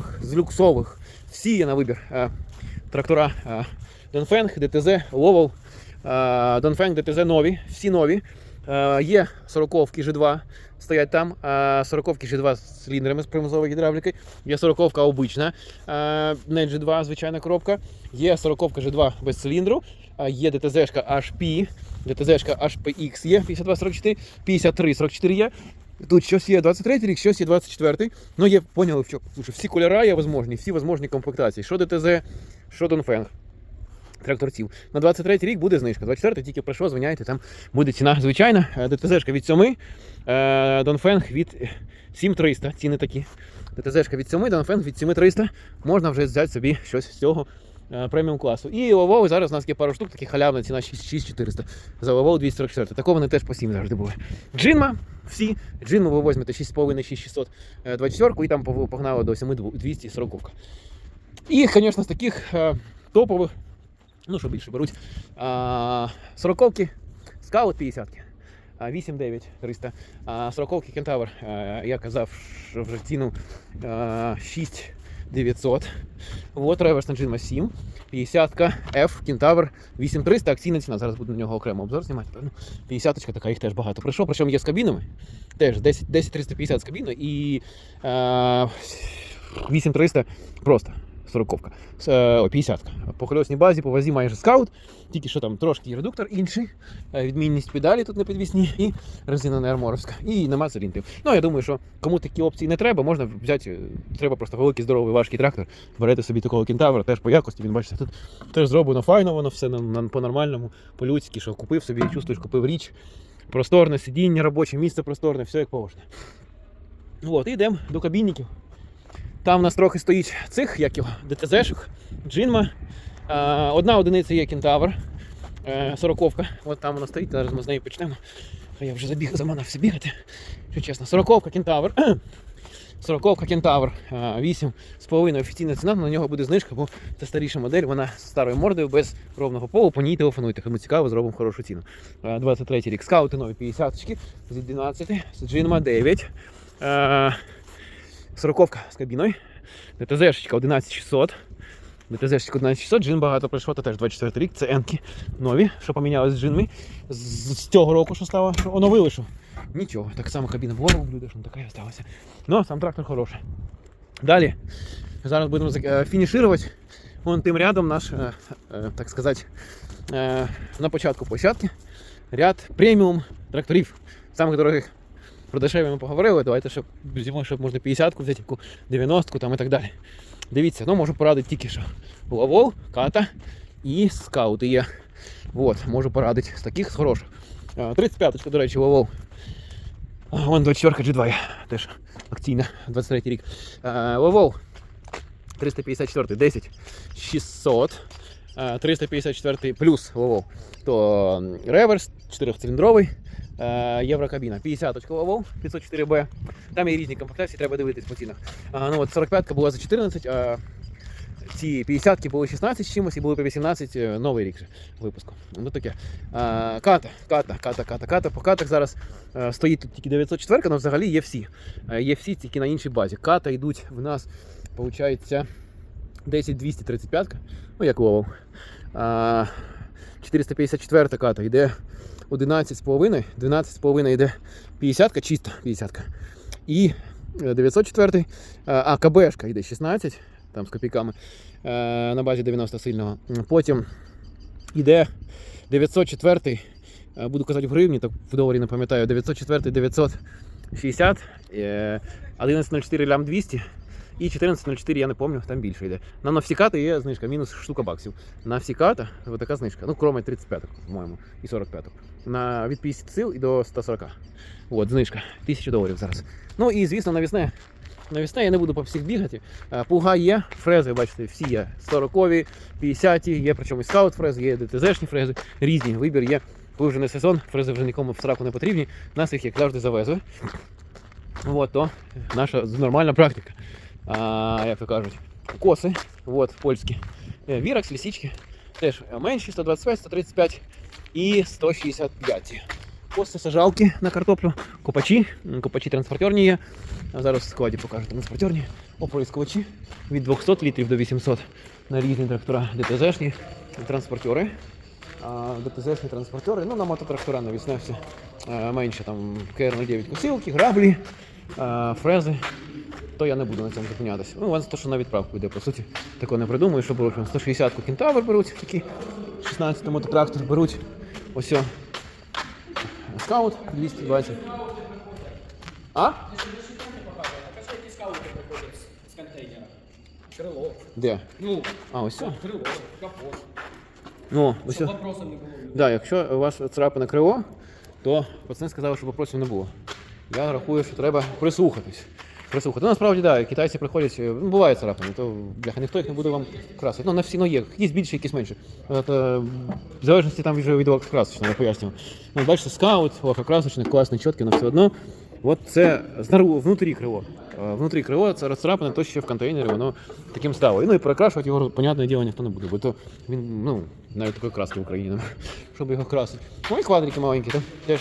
з люксових. Всі є на вибір. Е, Трактора е, Донфенг, ДТЗ, Ловол, е, Донфенг, ДТЗ нові, всі нові. Є 40-ки G2, стоять там. 40-ки G2 з циліндрами з примусової гідравліки. Є 40-ка обична, не G2, звичайна коробка. Є 40-ка G2 без циліндру. Є ДТЗ-шка HP, ДТЗ-шка HPX є 5244, 5344 є. Тут щось є 23 рік, щось є 24-й. Ну, є, поняли, що що всі кольори є возможні, всі возможні комплектації. Що ДТЗ, що Донфенг. Тракторців. На 23-й рік буде знижка. 24-й тільки прийшов, звиняйте, там буде ціна звичайна. Е, ДТЗшка від 7, е, Донфенг від 7300. Ціни такі. ДТЗшка від 7, Донфенг від 7300. Можна вже взяти собі щось з цього преміум класу. І Ловол зараз у нас є пару штук, такі халявна ціна 6400. За Ловол 244. Такого вони теж по 7 завжди були. Джинма, всі. Джинму ви візьмете 6,5 6600 е, 24 і там погнало до 7240. І, звісно, з таких е, топових, ну що більше беруть, 40-ки, скаут 50-ки. 8-9 300. А 40-ки Кентавр, е, я казав, що вже ціну е, 6 900. Вот реверсна Джинма 7. 50-ка F Кентавр 8300, акційна ціна. Зараз буду на нього окремо обзор знімати. Певно. 50-ка така, їх теж багато прийшов, причому є з кабінами. Теж 10 10 350 з кабіною і е, 8300 просто 40-ка. Е, Ой, 50-ка. По кольосній базі, по вазі майже скаут. Тільки що там трошки редуктор інший, е, відмінність педалі тут на підвісні, і резина не арморовська, і нема циліндрів. Ну, я думаю, що кому такі опції не треба, можна взяти, е, треба просто великий, здоровий, важкий трактор, берете собі такого кентавра, теж по якості, він бачите, тут теж зроблено файно, воно все по-нормальному, по-людськи, що купив собі, чувствуєш, купив річ, просторне сидіння робоче, місце просторне, все як положено. От, і йдемо до кабінників. Там у нас трохи стоїть цих, як його, ДТЗ-шок, джинма. Одна одиниця є кентавр, е, сороковка. От там вона стоїть, зараз ми з нею почнемо. Я вже забіг, заманався бігати. Що чесно, сороковка кентавр. Сороковка кентавр 8,5 офіційна ціна, на нього буде знижка, бо це старіша модель, вона з старою мордою, без ровного полу, по ній телефонуйте. Кому цікаво, зробимо хорошу ціну. Е, 23 рік скаути нові 50 з 11, з джинма 9. Сороковка з кабіною. ДТЗ-шечка 11600. ДТЗ-шечка 11600, джин багато пройшло, то теж 24 рік. Це енки нові, що помінялися з джинми. З, з цього року, що стало, що оновили, що нічого. Так само кабіна була у що така і залишилася. Ну, сам трактор хороший. Далі. Зараз будемо е, фінішувати. Вон тим рядом наш, е, е, так сказати, на початку площадки ряд преміум тракторів, самих дорогих. Про дешеві ми поговорили, давайте щоб зимою, щоб можна 50-ку взяти, 90-ку там і так далі. Дивіться, ну можу порадити тільки що. Лавол, ката і скаути є. От, можу порадити з таких з хороших. 35-ка, до речі, Лавол. Вон 24 G2 є, теж акційна, 23 рік. Е, Лавол 354, 10, 600. е, 354 плюс Лавол. То реверс 4-циліндровий. Е, Єврокабіна. 50 очка Лавол 504Б. Там є різні комплектації, треба дивитись по цінах. А, ну от 45-ка була за 14, а ці 50-ки були 16 чимось і були по 18 е, новий рік же випуску. Ну таке. А, ката, ката, ката, ката, ката. По катах зараз е, стоїть тут тільки 904, але взагалі є всі. Е, є всі тільки на іншій базі. Ката йдуть в нас, виходить, 10 235, ну як ловов. А, 454 ката йде 11,5, 12,5 йде 50 чисто 50 І е, 904, е, а КБшка йде 16, там з копійками е, на базі 90 сильного. Потім йде 904, е, буду казати в гривні, так в доларі не пам'ятаю, 904, 960, е, 1104 лям 200 і 1404, я не пам'ятаю, там більше йде. На, на всі кати є знижка, мінус штука баксів. На всі ката ось така знижка. Ну, кроме 35, по-моєму, і 45. На від 50 сил і до 140. От, знижка. 1000 доларів зараз. Ну і звісно, навісне. Навісне я не буду по всіх бігати. Е, Пуга є, фрези, бачите, всі є. 40-ві, 50-ті, є, причому скаут фрези, є ДТЗшні фрези, різні. Вибір є. Коли вже не сезон, фрези вже нікому в сраку не потрібні. Нас їх як завжди завезли. От, то наша нормальна практика. А, як то кажуть, коси, от, польські. Е, Віракс, лісічки. Теж менші 125, 135 і 165. Кости сажалки на картоплю, копачі, копачі транспортерні є. Зараз в складі покажу транспортерні оприскувачі від 200 літрів до 800 на різні трактора ДТЗшні транспортери. ДТЗшні транспортери, ну на мототрактора навісне все менше там КР-09 косилки, граблі, е, фрези. То я не буду на цьому зупинятися. Ну, вас то, що на відправку йде, по суті, такого не придумаю, що беруть 160-ку кентавр беруть, такі 16 мототрактор беруть. Ось. Скаут 220. А? Крило. Де? Ну, А, ось. крило, капот. Ну, ось. Щоб вопросів не було. Да, якщо у вас царапина криво, то пацани сказали, що попросів не було. Я рахую, що треба прислухатись. Прислухати. Ну, насправді, так, да, китайці приходять, е, ну, буває царапини, то бляха, ніхто їх не буде вам красити. Ну, на всі ну, є, якісь більше, якісь менше. От, е, в залежності там вже від красочного, я пояснюю. Ну, бачите, скаут, красочний, класний, чіткий, але все одно. От це знару- внутрі криво. Е, Внутрі криво це розцарапане, то ще в контейнері воно таким стало. І, ну і перекрашувати його, понятне діло, ніхто не буде, бо то він, ну, навіть такої краски в Україні щоб його красити. Ну і квадрики маленькі, то теж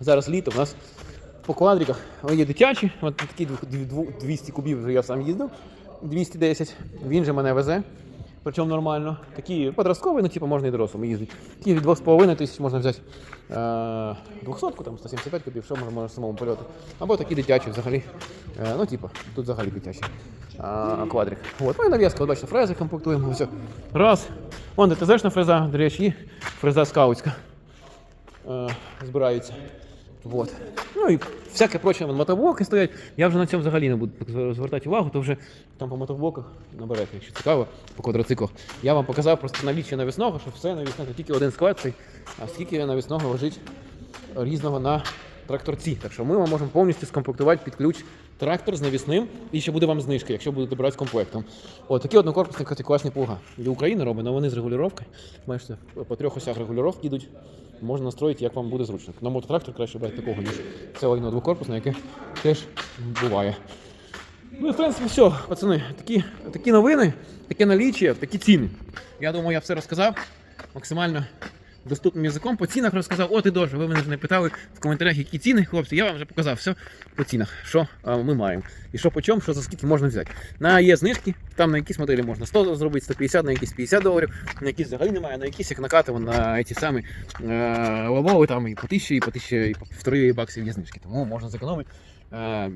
зараз літо, у нас по квадриках О, є дитячі, от такі двох- дві- дву- 200 кубів вже я сам їздив, 210, він же мене везе. Причому нормально. Такі подросткові, ну типу можна і дорослими їздити. Такі від 2,5 тисяч можна взяти е, 200 там 175 кубів, що можна, можна самому польоту. Або такі дитячі взагалі. Е, ну, типу, тут взагалі дитячі. А, квадрик. От, ну і нав'язка, бачите, фрези комплектуємо. Все. Раз. Вон ДТЗшна фреза, до речі, фреза скаутська. Е, збираються. Вот. Ну і всяке проче, мотоблоки стоять. Я вже на цьому взагалі не буду звертати увагу, то вже там по мотоблоках наберете, якщо цікаво, по квадроциклах. Я вам показав просто наліччя навісного, що все навісне, то тільки один склад цей, а скільки навісного лежить різного на тракторці. Так що ми вам можемо повністю скомплектувати під ключ трактор з навісним, і ще буде вам знижка, якщо будете брати з комплектом. От такі однокорпусні класні плуга. Для України робить, але вони з регулювання. Бачите, по трьох осях регулювання йдуть. Можна настроїти, як вам буде зручно. На мототрактор краще брати такого, ніж це лайно двокорпусне, яке теж буває. Ну і в принципі все, пацани, такі, такі новини, таке наліччя, такі ціни. Я думаю, я все розказав максимально доступним язиком. По цінах розказав, от і дуже. Ви мене ж не питали в коментарях, які ціни, хлопці. Я вам вже показав все по цінах, що а, ми маємо. І що по чому, що за скільки можна взяти. На є знижки, там на якісь моделі можна 100 зробити, 150, на якісь 50 доларів, на якісь взагалі немає, на якісь як накативо, на ці самі е, лавови, там і по 1000, і по 1000, і по півтори баксів є знижки. Тому можна зекономити. Е,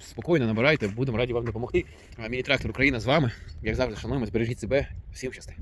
Спокійно набирайте, будемо раді вам допомогти. Міні-трактор Україна з вами. Як завжди, шануємо, збережіть себе. Всім щасти.